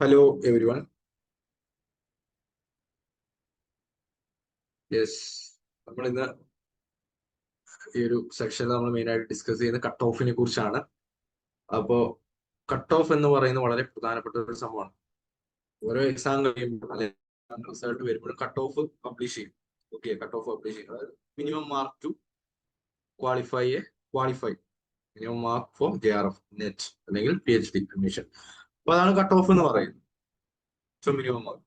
Hello every one yes നമ്മൾ ഇന്ന് ഈ ഒരു സെക്ഷനിൽ നമ്മൾ മെയിൻ ആയിട്ട് ഡിസ്കസ് ചെയ്യുന്നത് കട്ട് ഓഫിനെ കുറിച്ചാണ്. അപ്പോ കട്ട് ഓഫ് എന്ന് പറയുന്നത് വളരെ പ്രധാനപ്പെട്ട ഒരു സംഭവമാണ്. ഓരോ എക്സാം കഴിയുമ്പോൾ റിസൾട്ട് വരുമ്പോൾ കട്ട് ഓഫ് പബ്ലിഷ് ചെയ്യും. ഓക്കെ കട്ട് ഓഫ് പബ്ലിഷ് ചെയ്യും. അതായത് minimum mark to qualify a qualify minimum mark for J R F net അല്ലെങ്കിൽ പി എച്ച് ഡി അഡ്മിഷൻ അപ്പൊ അതാണ് കട്ട് ഓഫ് എന്ന് പറയുന്നത്. ഏറ്റവും മിനിമം മാർക്ക്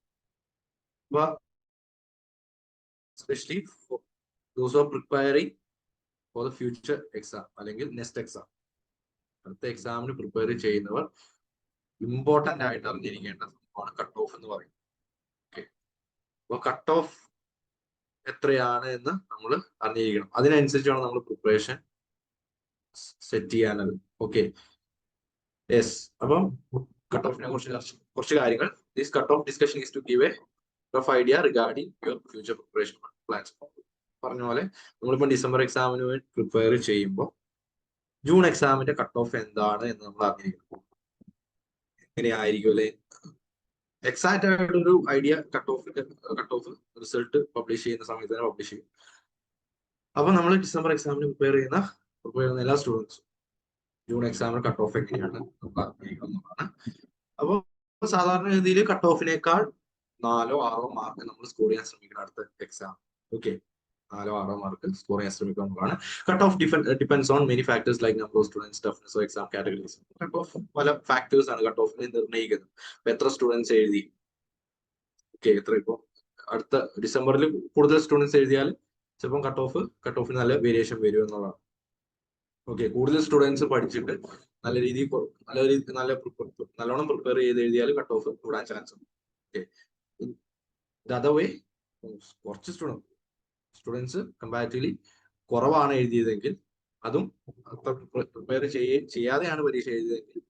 അപ്പൊ especially those are preparing for the future exam അല്ലെങ്കിൽ നെക്സ്റ്റ് എക്സാം അടുത്ത എക്സാമിന് പ്രിപ്പയർ ചെയ്യുന്നവർ ഇമ്പോർട്ടന്റ് ആയിട്ട് അറിഞ്ഞിരിക്കേണ്ട സംഭവമാണ് കട്ട് ഓഫ് എന്ന് പറയുന്നത്. ഓക്കെ അപ്പൊ കട്ട് ഓഫ് എത്രയാണ് എന്ന് നമ്മൾ അറിഞ്ഞിരിക്കണം. അതിനനുസരിച്ചാണ് നമ്മൾ പ്രിപ്പറേഷൻ സെറ്റ് ചെയ്യാനത് ഓക്കെ യെസ് അപ്പം കട്ട് ഓഫിനെ കുറിച്ച് കുറച്ച് കാര്യങ്ങൾ. This cut off discussion is to give a rough idea regarding your future preparation plans പറഞ്ഞ പോലെ നമ്മളിപ്പോൾ ഡിസംബർ എക്സാമിന് വേണ്ടി പ്രിപ്പയർ ചെയ്യുമ്പോൾ ജൂൺ എക്സാമിന്റെ കട്ട് ഓഫ് എന്താണ് എന്ന് നമ്മൾ അറിഞ്ഞിരിക്കണം. എങ്ങനെയായിരിക്കും അല്ലെ? എക്സാക്ട് ആയിട്ടൊരു ഐഡിയ കട്ട് ഓഫിന്റെ കട്ട് ഓഫ് റിസൾട്ട് പബ്ലിഷ് ചെയ്യുന്ന സമയത്ത് തന്നെ പബ്ലിഷ് ചെയ്യും. അപ്പൊ നമ്മൾ ഡിസംബർ എക്സാമിന് പ്രിപ്പയർ ചെയ്യുന്ന പ്രിപ്പയർ ചെയ്യുന്ന എല്ലാ സ്റ്റുഡൻസും ജൂൺ എക്സാമിന് കട്ട് ഓഫ് എങ്ങനെയാണ്? അപ്പൊ അപ്പോൾ സാധാരണ രീതിയിൽ കട്ട് ഓഫിനേക്കാൾ നാലോ ആറോ മാർക്ക് നമ്മൾ സ്കോർ ചെയ്യാൻ ശ്രമിക്കണം അടുത്ത എക്സാം ഓക്കെ നാലോ ആറോ മാർക്ക് സ്കോർ ചെയ്യാൻ ശ്രമിക്കുക എന്നുള്ളതാണ്. Cut off depends on many factors like number of students toughness exam categories cut off പല ഫാക്ടേഴ്സ് ആണ് കട്ട് ഓഫിനെ നിർണയിക്കുന്നത്. അപ്പൊ എത്ര സ്റ്റുഡൻസ് എഴുതി? ഓക്കെ എത്ര ഇപ്പോൾ അടുത്ത ഡിസംബറിൽ കൂടുതൽ സ്റ്റുഡൻസ് എഴുതിയാൽ ചിലപ്പം കട്ട് ഓഫ് കട്ട് ഓഫിന് നല്ല വേരിയേഷൻ വരും എന്നുള്ളതാണ്. ഓക്കെ കൂടുതൽ സ്റ്റുഡൻസ് പഠിച്ചിട്ട് നല്ല രീതിയിൽ നല്ല രീതി നല്ല നല്ലോണം പ്രിപ്പയർ ചെയ്ത് എഴുതിയാൽ കട്ട് ഓഫ് കൂടാൻ ചാൻസ് ഉണ്ട്. ഓക്കെ അതവേ കുറച്ച് സ്റ്റുഡൻസ് സ്റ്റുഡൻസ് കമ്പാരിറ്റീവ്ലി കുറവാണ് എഴുതിയതെങ്കിൽ അതും പ്രിപ്പയർ ചെയ്യ ചെയ്യാതെയാണ് പരീക്ഷ എഴുതിയതെങ്കിൽ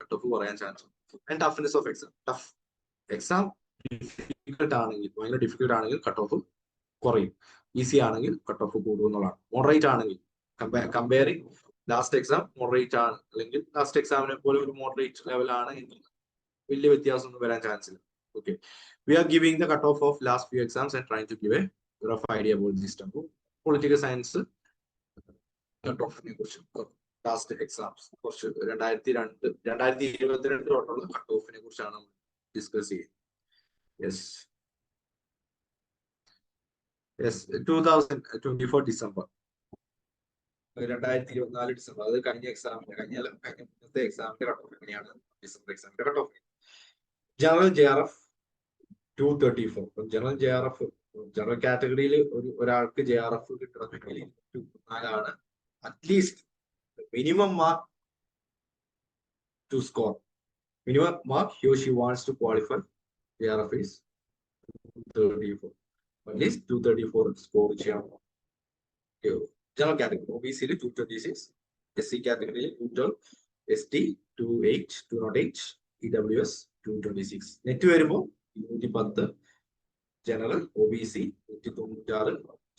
കട്ട് ഓഫ് കുറയാൻ ചാൻസ് ഉണ്ട്. And toughness of exam tough exam difficult ആണെങ്കിൽ ഭയങ്കര ഡിഫിക്കൽട്ട് ആണെങ്കിൽ കട്ട് ഓഫ് കുറയും. ഈസി ആണെങ്കിൽ കട്ട് ഓഫ് കൂടും എന്നുള്ളതാണ്. മോഡറേറ്റ് ആണെങ്കിൽ കമ്പയറിംഗ് ലാസ്റ്റ് എക്സാം മോഡറേറ്റ് ആണ്. അല്ലെങ്കിൽ ലാസ്റ്റ് എക്സാമിനെ പോലെ ഒരു മോഡറേറ്റ് ലെവലാണ് എങ്കിൽ വലിയ വ്യത്യാസം ഒന്നും വരാൻ ചാൻസ് ഇല്ല. Okay we are giving the cut off off last few exams and try to give a rough idea about this tempo political science cut ഓഫിനെ കുറിച്ച്. ലാസ്റ്റ് എക്സാംസ് കുറച്ച് രണ്ടായിരത്തി രണ്ട് രണ്ടായിരത്തി ഇരുപത്തിരണ്ട് തൊട്ടുള്ള കട്ട് ഓഫിനെ കുറിച്ചാണ് നമ്മൾ ഡിസ്കസ് ചെയ്യുന്നത്. Yes yes two thousand twenty four December രണ്ടായിരത്തി ഇരുപത്തിനാല് ഡിസംബർ അത് കഴിഞ്ഞ എക്സാമിന്റെ കഴിഞ്ഞ കഴിഞ്ഞത്തെ എക്സാമിന്റെ കട്ട് ഓഫ് എങ്ങനെയാണ് ഡിസംബർ എക്സാമിന്റെ cut off general J R F two thirty four general J R F general കാറ്റഗറിയിൽ ഒരു ഒരാൾക്ക് ജെ ആർ എഫ് കിട്ടണമെങ്കിൽ നാലാണ് at least minimum mark to score minimum mark who she wants to qualify J R F is thirty four at least two thirty four score ചെയ്യണം general category O B സിയിൽ two twenty six S C കാറ്റഗറിയിൽ two twelve S T two eight two nought eight E W S two twenty six net വരുമ്പോൾ ഇരുന്നൂറ്റി പത്ത് general O B C നൂറ്റി തൊണ്ണൂറ്റാറ്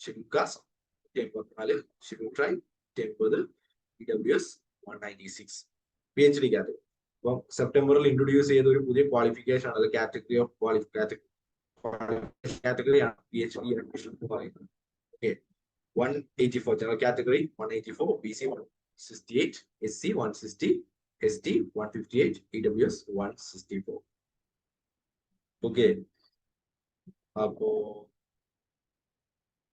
ഷിംകാസ് നൂറ്റി എൺപത്തിനാല് ഷിമു ട്രൈ നൂറ്റി എൺപത് E W S one ninety six P H D category അപ്പം സെപ്റ്റംബറിൽ ഇൻട്രൊഡ്യൂസ് ചെയ്ത ഒരു പുതിയ ക്വാളിഫിക്കേഷൻ ആണ്. കാറ്റഗറി ഓഫ് ക്വാളിഫി കാറ്റഗറിയാണ് പി എച്ച് ഡി അഡ്മിഷൻ എന്ന് പറയുന്നത്. Okay 184 general category 184 BC 168 SC 160 ST 158 EWS 164 okay. അപ്പോ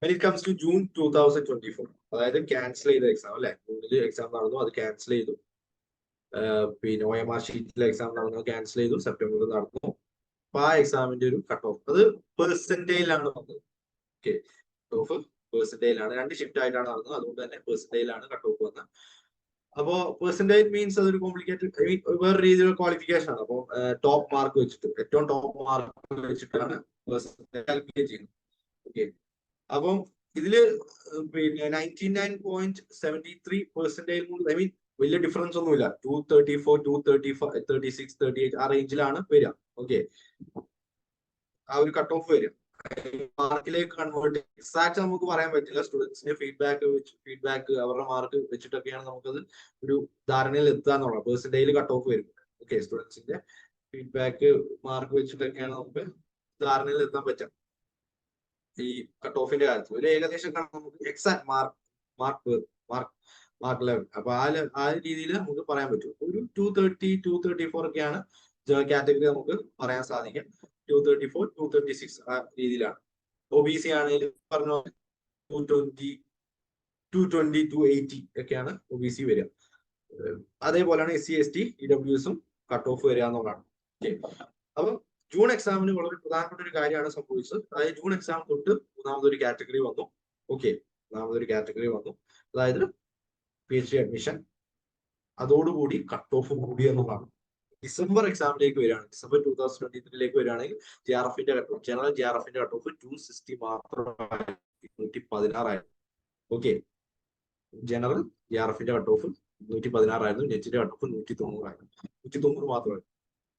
when it comes to June 2024 അതായത് ക്യാൻസൽ ചെയ്ത എക്സാം അല്ലെ? ജൂണിൽ എക്സാം നടന്നു അത് ക്യാൻസൽ ചെയ്തു. പിന്നെ ഒ എം ആർ ഷീറ്റിലെ എക്സാം നടന്നു ക്യാൻസൽ ചെയ്തു. സെപ്റ്റംബറിൽ നടന്നു. അപ്പൊ ആ എക്സാമിന്റെ ഒരു കട്ട് ഓഫ് അത് പെർസെന്റേജിലാണ് വന്നത്. ഓക്കെ പെർസെന്റേജിലാണ് രണ്ട് ഷിഫ്റ്റ് ആയിട്ടാണ് നടന്നത്. അതുകൊണ്ട് തന്നെ പേഴ്സന്റേജിലാണ് കട്ട് ഓഫ് വന്നത് അപ്പോ പേഴ്സന്റേജ് മീൻസ് അതൊരു കോംപ്ലിക്കേറ്റഡ് വേറെ രീതിയിലുള്ള ക്വാളിഫിക്കേഷൻ ആണ്. അപ്പോൾ ടോപ്പ് മാർക്ക് വെച്ചിട്ട് ഏറ്റവും ടോപ്പ് മാർക്ക് വെച്ചിട്ടാണ് കാൽക്കുലേറ്റ് ചെയ്യുന്നത്. ഓക്കെ അപ്പം ഇതിൽ പിന്നെ ninety nine point seventy three കൊണ്ട് ഐ മീൻ വലിയ ഡിഫറൻസ് ഒന്നുമില്ല. Two thirty four two thirty thirty six thirty eight ആ റേഞ്ചിലാണ് വരിക. ഓക്കെ ആ ഒരു കട്ട് ഓഫ് വരിക. മാർക്കിലേക്ക് കൺവേർട്ട് എക്സാക്ട് നമുക്ക് പറയാൻ പറ്റില്ല. സ്റ്റുഡൻസിന്റെ ഫീഡ്ബാക്ക് വെച്ച് ഫീഡ്ബാക്ക് അവരുടെ മാർക്ക് വെച്ചിട്ടൊക്കെയാണ് നമുക്കത് ഒരു ധാരണയിൽ എത്തുക എന്നുള്ളത്. പേഴ്സന്റേജിൽ കട്ട് ഓഫ് വരും. ഓക്കെ സ്റ്റുഡൻസിന്റെ ഫീഡ്ബാക്ക് മാർക്ക് വെച്ചിട്ടൊക്കെയാണ് നമുക്ക് ധാരണയിൽ എത്താൻ പറ്റുക. ഈ കട്ട് ഓഫിന്റെ കാര്യത്തിൽ. ഒരു ഏകദേശം നമുക്ക് exact mark mark mark mark level അപ്പൊ ആ ആ രീതിയിൽ നമുക്ക് പറയാൻ പറ്റും. ഒരു two thirty two thirty four ഒക്കെയാണ് കാറ്റഗറി നമുക്ക് പറയാൻ സാധിക്കും two thirty four two thirty six ആ രീതിയിലാണ്. ഒ ബി സി ആണെങ്കിൽ പറഞ്ഞു two twenty two twenty two eighty ഒക്കെയാണ് ഒ ബി സി വരിക. അതേപോലെയാണ് S C S T E W എസും കട്ട് ഓഫ് വരിക എന്നുള്ളതാണ്. ഓക്കെ അപ്പൊ ജൂൺ എക്സാമിന് വളരെ പ്രധാനപ്പെട്ട ഒരു കാര്യമാണ് സംഭവിച്ചത്. അതായത് ജൂൺ എക്സാം തൊട്ട് മൂന്നാമതൊരു കാറ്റഗറി വന്നു. ഓക്കെ മൂന്നാമതൊരു കാറ്റഗറി വന്നു. അതായത് പി എച്ച് ഡി അഡ്മിഷൻ അതോടുകൂടി കട്ട് ഓഫ് കൂടി എന്നുള്ളതാണ്. ഡിസംബർ എക്സാമിലേക്ക് വരികയാണ്. ഡിസംബർ ടൂ തൗസൻഡ് ട്വന്റി ത്രീയിലേക്ക് വരികയാണെങ്കിൽ ജി ആർ എഫിന്റെ cut off general G R എഫിന്റെ കട്ട് ഓഫ് ടു സിക്സ്റ്റി മാത്രമായി ഇരുന്നൂറ്റി പതിനാറായിരുന്നു ഓക്കെ ജനറൽ ജി ആർ എഫിന്റെ കട്ട് ഓഫ് നൂറ്റി പതിനാറായിരുന്നു നെറ്റിന്റെ കട്ട് ഓഫ് നൂറ്റി തൊണ്ണൂറായിരുന്നു നൂറ്റി തൊണ്ണൂറ് മാത്രമായിരുന്നു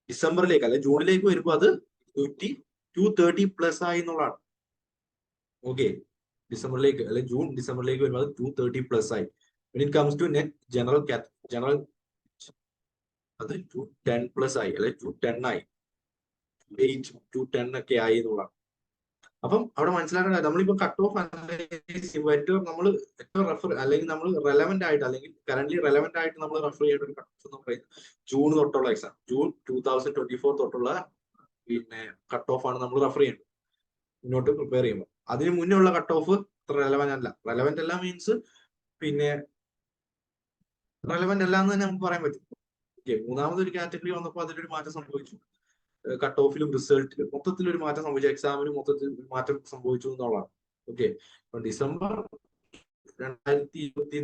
ഡിസംബറിലേക്ക് അല്ലെ ജൂണിലേക്ക് വരുമ്പോൾ അത് നൂറ്റി ടു തേർട്ടി പ്ലസ് ആയി എന്നുള്ളതാണ്. ഓക്കെ ഡിസംബറിലേക്ക് അല്ലെ ജൂൺ ഡിസംബറിലേക്ക് വരുമ്പോൾ അത് ടു തേർട്ടി പ്ലസ് ആയി. It comes to net general general അത് ടു ടെൻ പ്ലസ് ആയി അല്ലെ? ടു ടെൻ ആയി. എയ്റ്റ് ടു ടെൻ ഒക്കെ ആയി എന്നുള്ളതാണ്. അപ്പം അവിടെ മനസ്സിലാക്കേണ്ട നമ്മളിപ്പോ കട്ട് ഓഫ് ഏറ്റവും നമ്മൾ ഏറ്റവും റെഫർ അല്ലെങ്കിൽ നമ്മൾ റെലവെന്റ് ആയിട്ട് അല്ലെങ്കിൽ കറന്റ് റെലവെന്റ് ആയിട്ട് നമ്മൾ റെഫർ ചെയ്യേണ്ട ഒരു കട്ട് ഓഫ് എന്ന് പറയുന്നത് ജൂൺ തൊട്ടുള്ള exam June two thousand twenty four തൊട്ടുള്ള പിന്നെ കട്ട് ഓഫ് ആണ് നമ്മൾ റെഫർ ചെയ്യുന്നത് മുന്നോട്ട് പ്രിപ്പയർ ചെയ്യുമ്പോൾ അതിന് മുന്നേ ഉള്ള കട്ട് ഓഫ് അത്ര റെലവെന്റ് അല്ല. റെലവെന്റ് അല്ല മീൻസ് പിന്നെ റെലവെന്റ് അല്ല എന്ന് തന്നെ നമുക്ക് പറയാൻ പറ്റും. മൂന്നാമതൊരു കാറ്റഗറി വന്നപ്പോൾ അതിലൊരു മാറ്റം സംഭവിച്ചു. കട്ട് ഓഫിലും റിസൾട്ടിലും മൊത്തത്തിൽ ഒരു മാറ്റം സംഭവിച്ചു. എക്സാമിന് മൊത്തത്തിൽ ഒരു മാറ്റം സംഭവിച്ചു എന്നുള്ളതാണ്. ഓക്കെ ഡിസംബർ രണ്ടായിരത്തി ഇരുപത്തി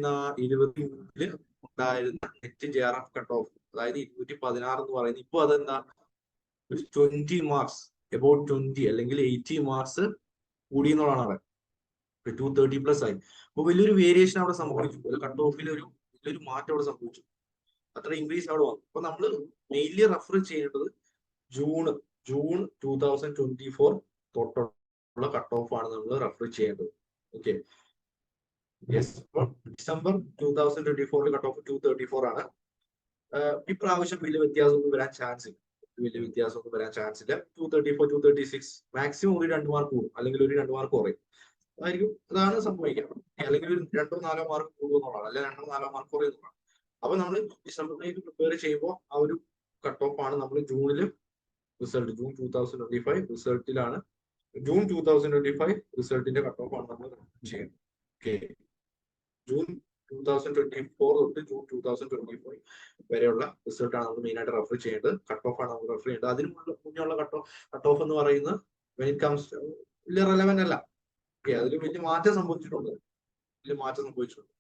ഇരുപത്തി മൂന്നിൽ ഉണ്ടായിരുന്ന net J R F cut off അതായത് ഇരുന്നൂറ്റി പതിനാറ് എന്ന് പറയുന്നത് ഇപ്പൊ അതെന്താ? ഒരു ട്വന്റി മാർക്സ് എബൌട്ട് ട്വന്റി അല്ലെങ്കിൽ എയ്റ്റി മാർക്സ് കൂടി എന്നുള്ളതാണ് അവിടെ ടു തേർട്ടി പ്ലസ് ആയി. അപ്പൊ വലിയൊരു വേരിയേഷൻ അവിടെ സംഭവിച്ചു. കട്ട് ഓഫിൽ ഒരു വലിയൊരു മാറ്റം അവിടെ സംഭവിച്ചു. അത്ര ഇൻക്രീസ് അവിടെ വന്നു. അപ്പൊ നമ്മൾ മെയിൻലി റെഫർ ചെയ്യേണ്ടത് June June two thousand twenty four തൊട്ടുള്ള കട്ട് ഓഫ് ആണ് നമ്മൾ റെഫർ ചെയ്യേണ്ടത്. Okay December two thousand twenty ഫോറിൽ cut off two thirty four ആണ് ഇപ്രാവശ്യം വലിയ വ്യത്യാസമൊന്നും വരാൻ ചാൻസ് ഇല്ല. വലിയ വ്യത്യാസമൊന്നും വരാൻ ചാൻസ് ഇല്ല. Two thirty four two thirty six maximum ഒരു രണ്ട് മാർക്ക് കൂടും. അല്ലെങ്കിൽ ഒരു രണ്ട് മാർക്ക് കുറയും. അതായിരിക്കും. അതാണ് സംഭവിക്കുക. അല്ലെങ്കിൽ ഒരു രണ്ടോ നാലോ മാർക്ക് കൂടുമെന്നുള്ളതാണ് അല്ലെങ്കിൽ രണ്ടോ നാലോ മാർക്ക് കുറയും എന്നുള്ളതാണ്. അപ്പൊ നമ്മൾ ഡിസംബറിലേക്ക് പ്രിപ്പയർ ചെയ്യുമ്പോൾ ആ ഒരു കട്ട് ഓഫ് ആണ് നമ്മൾ ജൂണിൽ result June two thousand twenty five റിസൾട്ടിലാണ് June two thousand twenty five റിസൾട്ടിന്റെ cut off ആണ് നമ്മൾ ചെയ്യുന്നത്. Okay June two thousand twenty four തൊട്ട് June two thousand twenty five വരെയുള്ള റിസൾട്ട് ആണ് നമ്മൾ മെയിൻ ആയിട്ട് റെഫർ ചെയ്യേണ്ടത്. കട്ട് ഓഫ് ആണ് നമ്മൾ റെഫർ ചെയ്യേണ്ടത്. അതിന് മുന്നേ മുന്നേ ഉള്ള കട്ട് ഓഫ് കട്ട് ഓഫ് എന്ന് പറയുന്നത് വെൻ ഇറ്റ് കംസ് വലിയ റെലവെന്റ് അല്ല. ഓക്കെ അതിൽ വലിയ മാറ്റം സംഭവിച്ചിട്ടുണ്ട്. വലിയ മാറ്റം സംഭവിച്ചിട്ടുണ്ട്.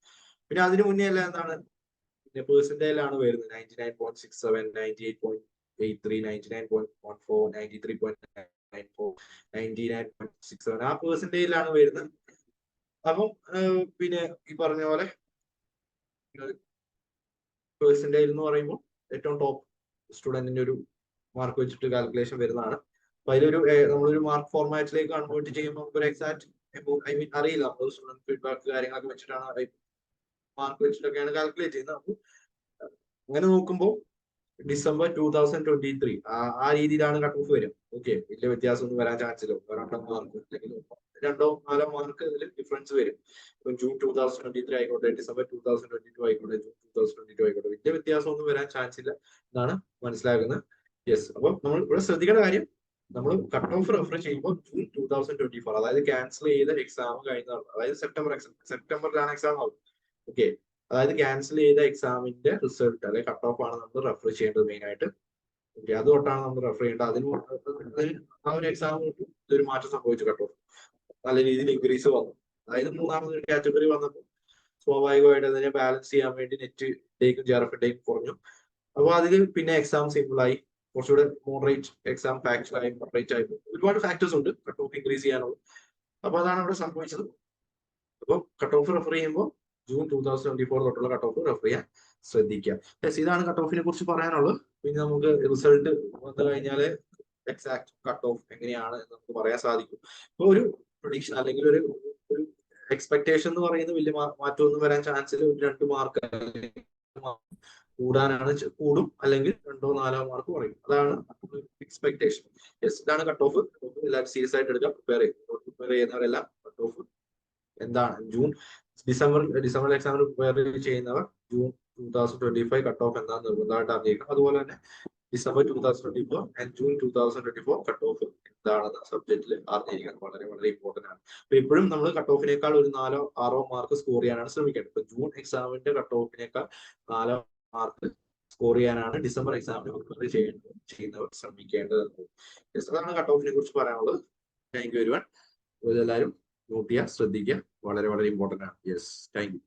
പിന്നെ അതിന് മുന്നേ അല്ല എന്താണ്? പിന്നെ പേഴ്സന്റേജ് ആണ് വരുന്നത്. Ninety nine point six seven ninety eight point eight three ninety nine point one four ninety three point nine four ninety nine point six seven ആ പേഴ്സന്റേജിലാണ് വരുന്നത്. അപ്പം പിന്നെ ഈ പറഞ്ഞ പോലെ പേഴ്സന്റേജ് എന്ന് പറയുമ്പോൾ ഏറ്റവും ടോപ്പ് സ്റ്റുഡന്റിന്റെ ഒരു മാർക്ക് വെച്ചിട്ട് കാൽക്കുലേഷൻ വരുന്നതാണ്. അപ്പൊ അതിലൊരു നമ്മളൊരു മാർക്ക് ഫോർമാറ്റിലേക്ക് കൺവേർട്ട് ചെയ്യുമ്പോൾ ഒരു എക്സാക്ട് ഐ മീൻ അറിയില്ല. അപ്പോൾ സ്റ്റുഡന്റ് ഫീഡ്ബാക്ക് കാര്യങ്ങളൊക്കെ വെച്ചിട്ടാണ് മാർക്ക് വെച്ചിട്ടൊക്കെയാണ് കാൽക്കുലേറ്റ് ചെയ്യുന്നത്. അപ്പോൾ അങ്ങനെ നോക്കുമ്പോൾ December two thousand twenty three ആ രീതിയിലാണ് കട്ട് ഓഫ് വരിക. ഓക്കെ വലിയ വ്യത്യാസം ഒന്നും വരാൻ ചാൻസ് ഇല്ല. രണ്ടോ മാർക്ക് അല്ലെങ്കിൽ രണ്ടോ നാലോ മാർക്ക് ഇതിൽ ഡിഫറൻസ് വരും. ഇപ്പൊ June two thousand twenty three ആയിക്കോട്ടെ December two thousand twenty two ആയിക്കോട്ടെ June two thousand twenty two ആയിക്കോട്ടെ വലിയ വ്യത്യാസം ഒന്നും വരാൻ ചാൻസ് ഇല്ല എന്നാണ് മനസ്സിലാക്കുന്നത് യെസ് അപ്പൊ നമ്മൾ ഇവിടെ ശ്രദ്ധിക്കേണ്ട കാര്യം നമ്മൾ കട്ട് ഓഫ് റെഫർ ചെയ്യുമ്പോൾ June two thousand twenty four അതായത് ക്യാൻസൽ ചെയ്ത എക്സാം കഴിഞ്ഞതാണ്. അതായത് സെപ്റ്റംബർ എക്സാം സെപ്റ്റംബറിലാണ് എക്സാം ആവും ഓക്കെ അതായത് ക്യാൻസൽ ചെയ്ത എക്സാമിന്റെ റിസൾട്ട് അല്ലെങ്കിൽ കട്ട് ഓഫ് ആണ് നമ്മൾ റെഫർ ചെയ്യേണ്ടത് മെയിൻ ആയിട്ട്. ഓക്കെ അത് തൊട്ടാണ് നമ്മൾ റെഫർ ചെയ്യേണ്ടത്. അതിന് ആ ഒരു എക്സാം ഇതൊരു മാറ്റം സംഭവിച്ചു കട്ട് ഓഫ് നല്ല രീതിയിൽ ഇൻക്രീസ് വന്നു. അതായത് മൂന്നാമത് കാറ്റഗറി വന്നപ്പോൾ സ്വാഭാവികമായിട്ട് അതിനെ ബാലൻസ് ചെയ്യാൻ വേണ്ടി നെറ്റ് ഡേക്കും ജെറഫ് ടേക്കും കുറഞ്ഞു. അപ്പോൾ അതിൽ പിന്നെ എക്സാം സിമ്പിൾ ആയി. കുറച്ചുകൂടെ മോഡറേറ്റ് എക്സാം ഫാക്ടർ ആയി മോഡറേറ്റ് ആയി. ഒരുപാട് ഫാക്ടേഴ്സ് ഉണ്ട്. കട്ട് ഓഫ് ഇൻക്രീസ് ചെയ്യാനുള്ളത് അപ്പൊ അതാണ് അവിടെ സംഭവിച്ചത്. അപ്പോൾ കട്ട് ഓഫ് റെഫർ ചെയ്യുമ്പോൾ June two thousand twenty four തൊട്ടുള്ള കട്ട് ഓഫ് റെഫർ ചെയ്യാൻ ശ്രദ്ധിക്കുക. യെസ് ഇതാണ് കട്ട് ഓഫിനെ കുറിച്ച് പറയാനുള്ളത്. പിന്നെ നമുക്ക് റിസൾട്ട് വന്നു കഴിഞ്ഞാൽ എക്സാക്ട് കട്ട് ഓഫ് എങ്ങനെയാണ് എന്ന് നമുക്ക് പറയാൻ സാധിക്കും. ഇപ്പൊ ഒരു പ്രൊഡിക്ഷൻ അല്ലെങ്കിൽ ഒരു ഒരു എക്സ്പെക്ടേഷൻ എന്ന് പറയുന്നത് വലിയ മാറ്റം മാറ്റമൊന്നും വരാൻ ചാൻസ് ഒരു രണ്ട് മാർക്ക് കൂടാനാണ് കൂടും. അല്ലെങ്കിൽ രണ്ടോ നാലോ മാർക്ക് കുറയും. അതാണ് എക്സ്പെക്ടേഷൻ യെസ് ഇതാണ് കട്ട് ഓഫ് എല്ലാവരും സീരിയസ് ആയിട്ട് എടുക്കുക പ്രിപ്പയർ ചെയ്യും. പ്രിപ്പയർ ചെയ്യുന്നവരെല്ലാം കട്ട് ഓഫ് എന്താണ്? ജൂൺ ഡിസംബർ ഡിസംബർ എക്സാമിന് പ്രിപ്പയർ ചെയ്യുന്നവർ June two thousand twenty five cut off എന്താ നിർബന്ധമായിട്ട് അറിയിക്കുക അതുപോലെ തന്നെ December two thousand twenty four and June two thousand twenty four cut off എന്താണെന്ന് സബ്ജക്റ്റിൽ അറിഞ്ഞിരിക്കണം വളരെ വളരെ ഇമ്പോർട്ടന്റ് ആണ്. അപ്പൊ ഇപ്പോഴും നമ്മൾ കട്ട് ഓഫിനേക്കാൾ ഒരു നാലോ ആറോ മാർക്ക് സ്കോർ ചെയ്യാനാണ് ശ്രമിക്കേണ്ടത്. ഇപ്പൊ ജൂൺ എക്സാമിന്റെ കട്ട് ഓഫിനേക്കാൾ നാലോ മാർക്ക് സ്കോർ ചെയ്യാനാണ് ഡിസംബർ എക്സാമിന് പ്രിപ്പയർ ചെയ്യേണ്ടത് ചെയ്യുന്നവർ ശ്രമിക്കേണ്ടത്. അതാണ് കട്ട് ഓഫിനെ കുറിച്ച് പറയാനുള്ളത്. താങ്ക് യു മച്ച് എല്ലാവരും നോട്ട് ചെയ്യുക ശ്രദ്ധിക്കുക. വളരെ വളരെ ഇമ്പോർട്ടന്റ് ആണ്. Yes thank you